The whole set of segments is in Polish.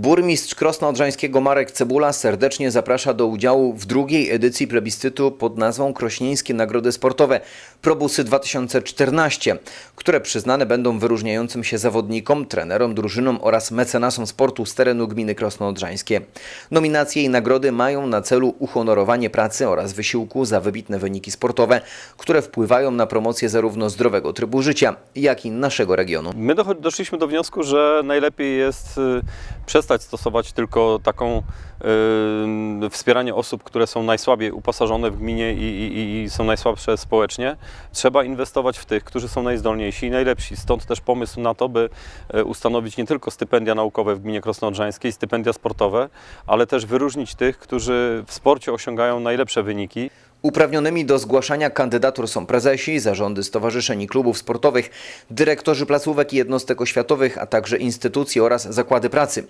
Burmistrz Krosna Odrzańskiego Marek Cebula serdecznie zaprasza do udziału w drugiej edycji plebiscytu pod nazwą Krośnieńskie Nagrody Sportowe Probusy 2014, które przyznane będą wyróżniającym się zawodnikom, trenerom, drużynom oraz mecenasom sportu z terenu gminy Krosno Odrzańskie. Nominacje i nagrody mają na celu uhonorowanie pracy oraz wysiłku za wybitne wyniki sportowe, które wpływają na promocję zarówno zdrowego trybu życia, jak i naszego regionu. My doszliśmy do wniosku, że najlepiej jest y, przestać stosować tylko taką y, wspieranie osób, które są najsłabiej uposażone w gminie i, i, i są najsłabsze społecznie. Trzeba inwestować w tych, którzy są najzdolniejsi i najlepsi. Stąd też pomysł na to, by y, ustanowić nie tylko stypendia naukowe w gminie Krosno-Odrzańskiej, stypendia sportowe, ale też wyróżnić tych, którzy w sporcie osiągają najlepsze wyniki. Uprawnionymi do zgłaszania kandydatur są prezesi, zarządy stowarzyszeń i klubów sportowych, dyrektorzy placówek i jednostek oświatowych, a także instytucje oraz zakłady pracy.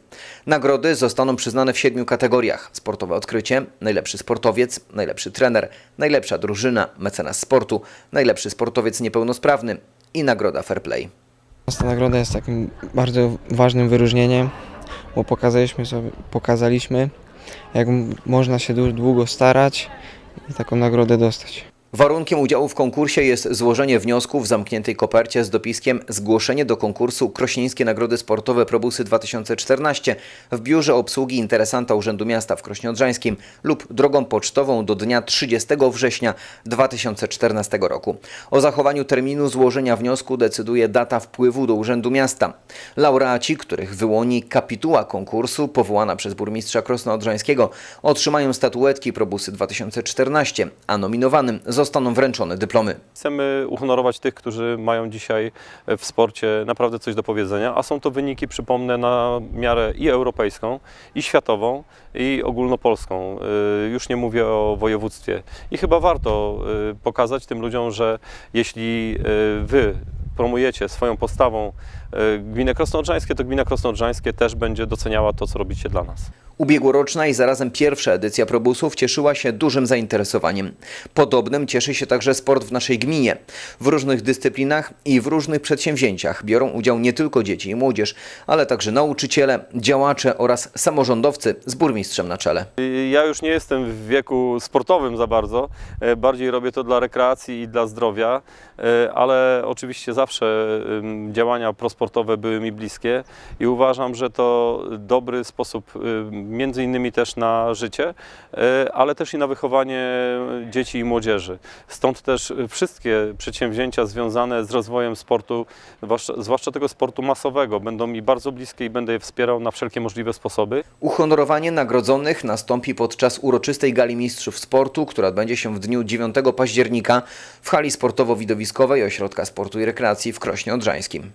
Nagrody zostaną przyznane w siedmiu kategoriach: sportowe odkrycie, najlepszy sportowiec, najlepszy trener, najlepsza drużyna, mecenas sportu, najlepszy sportowiec niepełnosprawny i nagroda fair play. Ta nagroda jest takim bardzo ważnym wyróżnieniem, bo pokazaliśmy, sobie, pokazaliśmy jak można się dłu- długo starać taką nagrodę dostać. Warunkiem udziału w konkursie jest złożenie wniosku w zamkniętej kopercie z dopiskiem Zgłoszenie do konkursu Krośnieńskie Nagrody Sportowe Probusy 2014 w Biurze Obsługi Interesanta Urzędu Miasta w Krośnie Odrzańskim lub drogą pocztową do dnia 30 września 2014 roku. O zachowaniu terminu złożenia wniosku decyduje data wpływu do Urzędu Miasta. Laureaci, których wyłoni kapituła konkursu powołana przez burmistrza Krosna Odrzańskiego otrzymają statuetki Probusy 2014, a nominowanym zostaną wręczone dyplomy. Chcemy uhonorować tych, którzy mają dzisiaj w sporcie naprawdę coś do powiedzenia, a są to wyniki, przypomnę, na miarę i europejską, i światową, i ogólnopolską. Y, Już nie mówię o województwie. I chyba warto y, pokazać tym ludziom, że jeśli wy promujecie swoją postawą gminę Krosno-Odrzańskie, to gmina Krosno-Odrzańskie też będzie doceniała to, co robicie dla nas. Ubiegłoroczna i zarazem pierwsza edycja Probusów cieszyła się dużym zainteresowaniem. Podobnym cieszy się także sport w naszej gminie. W różnych dyscyplinach i w różnych przedsięwzięciach biorą udział nie tylko dzieci i młodzież, ale także nauczyciele, działacze oraz samorządowcy z burmistrzem na czele. Ja już nie jestem w wieku sportowym za bardzo, e, bardziej robię to dla rekreacji i dla zdrowia, e, ale oczywiście zawsze działania prosportowe były mi bliskie i uważam, że to dobry sposób między innymi też na życie, e, ale też i na wychowanie dzieci i młodzieży. Stąd też wszystkie przedsięwzięcia związane z rozwojem sportu, zwłaszcza, zwłaszcza tego sportu masowego, będą mi bardzo bliskie i będę je wspierał na wszelkie możliwe sposoby. Uhonorowanie nagrodzonych nastąpi podczas uroczystej gali mistrzów sportu, która odbędzie się w dniu 9 października w hali sportowo-widowiskowej Ośrodka Sportu i Rekreacji w Krośnie Odrzańskim.